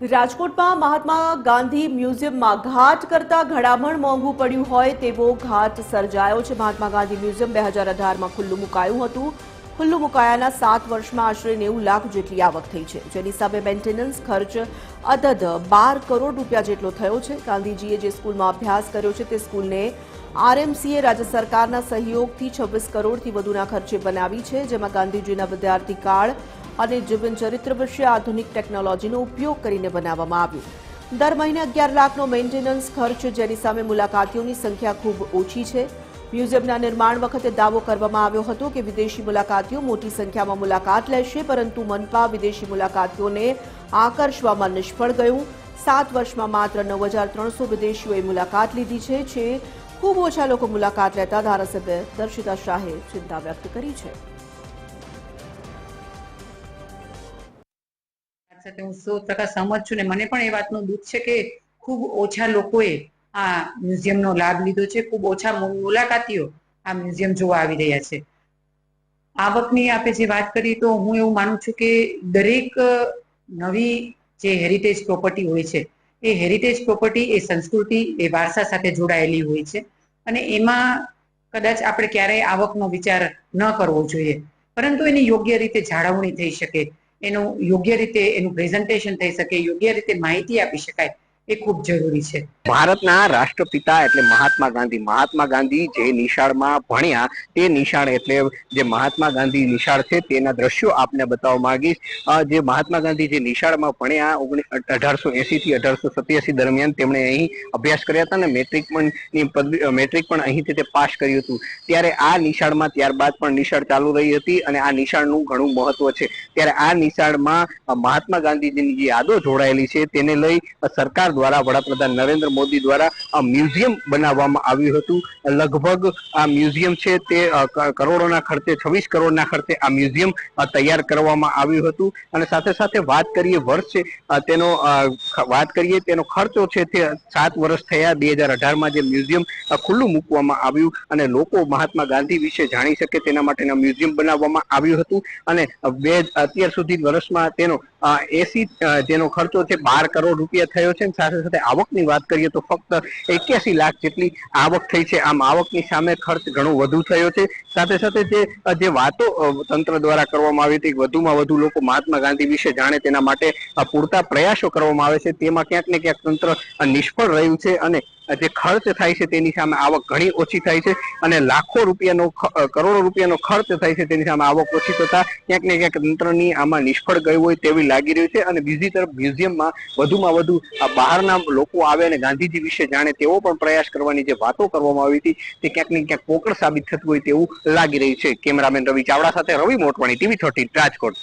રાજકોટમાં મહાત્મા ગાંધી મ્યુઝિયમમાં ઘાટ કરતા ઘડામણ મોંઘું પડ્યું હોય તેવો ઘાટ સર્જાયો છે. મહાત્મા ગાંધી મ્યુઝિયમ બે હજાર અઢારમાં ખુલ્લું મુકાયું હતું. ખુલ્લું મુકાયાના સાત વર્ષમાં આશરે નેવું લાખ જેટલી આવક થઈ છે. જેની સામે મેન્ટેનન્સ ખર્ચ અધધ બાર કરોડ રૂપિયા જેટલો થયો છે. ગાંધીજીએ જે સ્કૂલમાં અભ્યાસ કર્યો છે તે સ્કૂલને આરએમસીએ રાજ્ય સરકારના સહયોગથી છવ્વીસ કરોડથી વધુના ખર્ચે બનાવી છે, જેમાં ગાંધીજીના વિદ્યાર્થી કાળ અને જીવન ચરિત્ર વિશે આધુનિક ટેકનોલોજીનો ઉપયોગ કરીને બનાવવામાં આવ્યું. દર મહિને અગિયાર લાખનો મેન્ટેનન્સ ખર્ચ જેની સામે મુલાકાતીઓની સંખ્યા ખૂબ ઓછી છે. મ્યુઝિયમના નિર્માણ વખતે દાવો કરવામાં આવ્યો હતો કે વિદેશી મુલાકાતીઓ મોટી સંખ્યામાં મુલાકાત લેશે, પરંતુ મનપા વિદેશી મુલાકાતીઓને આકર્ષવામાં નિષ્ફળ ગયું. સાત વર્ષમાં માત્ર નવ હજાર ત્રણસો વિદેશીઓએ મુલાકાત લીધી છે, જે ખૂબ ઓછા લોકો મુલાકાત લેતા ધારાસભ્ય દર્શિતા શાહે ચિંતા વ્યક્ત કરી છે. સાથે હું સો ટકા સહમત છું ને મને પણ એ વાતનું દુઃખ છે કે ખૂબ ઓછા લોકોએ આ મ્યુઝિયમનો લાભ લીધો છે. ખૂબ ઓછા મુલાકાતીઓ આ મ્યુઝિયમ જોવા આવી રહ્યા છે. આવકની આપણે જે વાત કરી તો હું એવું માનું છું કે દરેક નવી જે હેરિટેજ પ્રોપર્ટી હોય છે, એ હેરિટેજ પ્રોપર્ટી એ સંસ્કૃતિ, એ વારસા સાથે જોડાયેલી હોય છે અને એમાં કદાચ આપણે ક્યારેય આવકનો વિચાર ન કરવો જોઈએ. પરંતુ એની યોગ્ય રીતે જાળવણી થઈ શકે. એનું યોગ્ય રીતે એનું પ્રેઝન્ટેશન થઈ શકે યોગ્ય રીતે માહિતી આપી શકાય. એ ખૂબ જરૂરી છે. ભારતના રાષ્ટ્રપિતા એટલે મહાત્મા ગાંધી. મહાત્મા ગાંધી જે નિશાળમાં ભણ્યા, તે નિશાળ એટલે જે મહાત્મા ગાંધી નિશાળ છે, તેના દ્રશ્યો આપને બતાવવા માંગીશ. જે મહાત્મા ગાંધી જે નિશાળમાં ભણ્યા અઢારસો એસી થી અઢારસો સત્યાસી દરમિયાન તેમણે અહીં અભ્યાસ કર્યા હતા અને મેટ્રિક પણ મેટ્રિક પણ અહીંથી તે પાસ કર્યું હતું. ત્યારે આ નિશાળમાં ત્યારબાદ પણ નિશાળ ચાલુ રહી હતી અને આ નિશાળનું ઘણું મહત્વ છે. ત્યારે આ નિશાળમાં મહાત્મા ગાંધીજીની જે યાદો જોડાયેલી છે, તેને લઈ સરકાર દ્વારા વડાપ્રધાન નરેન્દ્ર મોદી દ્વારા આ મ્યુઝિયમ બનાવવામાં આવ્યું હતું. લગભગ આ મ્યુઝિયમ છે તે કરોડોના ખર્ચે, છવ્વીસ કરોડના ખર્ચે આ મ્યુઝિયમ તૈયાર કરવામાં આવ્યું હતું. અને સાથે સાથે વાત કરીએ વર્ષ તેનો વાત કરીએ તેનો ખર્ચો છે તે સાત વર્ષ થયા. બે હજાર અઢારમાં જે મ્યુઝિયમ ખુલ્લું મૂકવામાં આવ્યું અને લોકો મહાત્મા ગાંધી વિશે જાણી શકે તેના માટેના મ્યુઝિયમ બનાવવામાં આવ્યું હતું. અને બે, અત્યાર સુધી વર્ષમાં તેનો એસી જેનો ખર્ચો છે બાર કરોડ રૂપિયા થયો છે. સાથે સાથે આવકની વાત કરીએ તો ફક્ત એક્યાસી લાખ જેટલી આવક થઈ છે. આમ આવકની સામે ખર્ચ ઘણો વધુ થયો છે. સાથે સાથે જે જે વાતો તંત્ર દ્વારા કરવામાં આવી હતી વધુમાં વધુ લોકો મહાત્મા ગાંધી વિશે જાણે તેના માટે પૂરતા પ્રયાસો કરવામાં આવે છે. તેમાં ક્યાંક ને ક્યાંક તંત્ર નિષ્ફળ રહ્યું છે અને જે ખર્ચ થાય છે તેની સામે આવક ઘણી ઓછી થાય છે અને લાખો રૂપિયાનો કરોડો રૂપિયાનો ખર્ચ થાય છે તેની સામે આવક ઓછી થતા ક્યાંક ને ક્યાંક તંત્રની આમાં નિષ્ફળ ગયું હોય તેવી લાગી રહ્યું છે અને બીજી તરફ મ્યુઝિયમમાં વધુમાં વધુ આ બહારના લોકો આવે અને ગાંધીજી વિશે જાણે તેવો પણ પ્રયાસ કરવાની જે વાતો કરવામાં આવી હતી, તે ક્યાંક ને ક્યાંક પોકળ સાબિત થતું હોય તેવું લાગી રહ્યું છે. કેમેરામેન રવિ ચાવડા સાથે રવિ મોટવાણી, ટીવી થર્ટીન, રાજકોટ.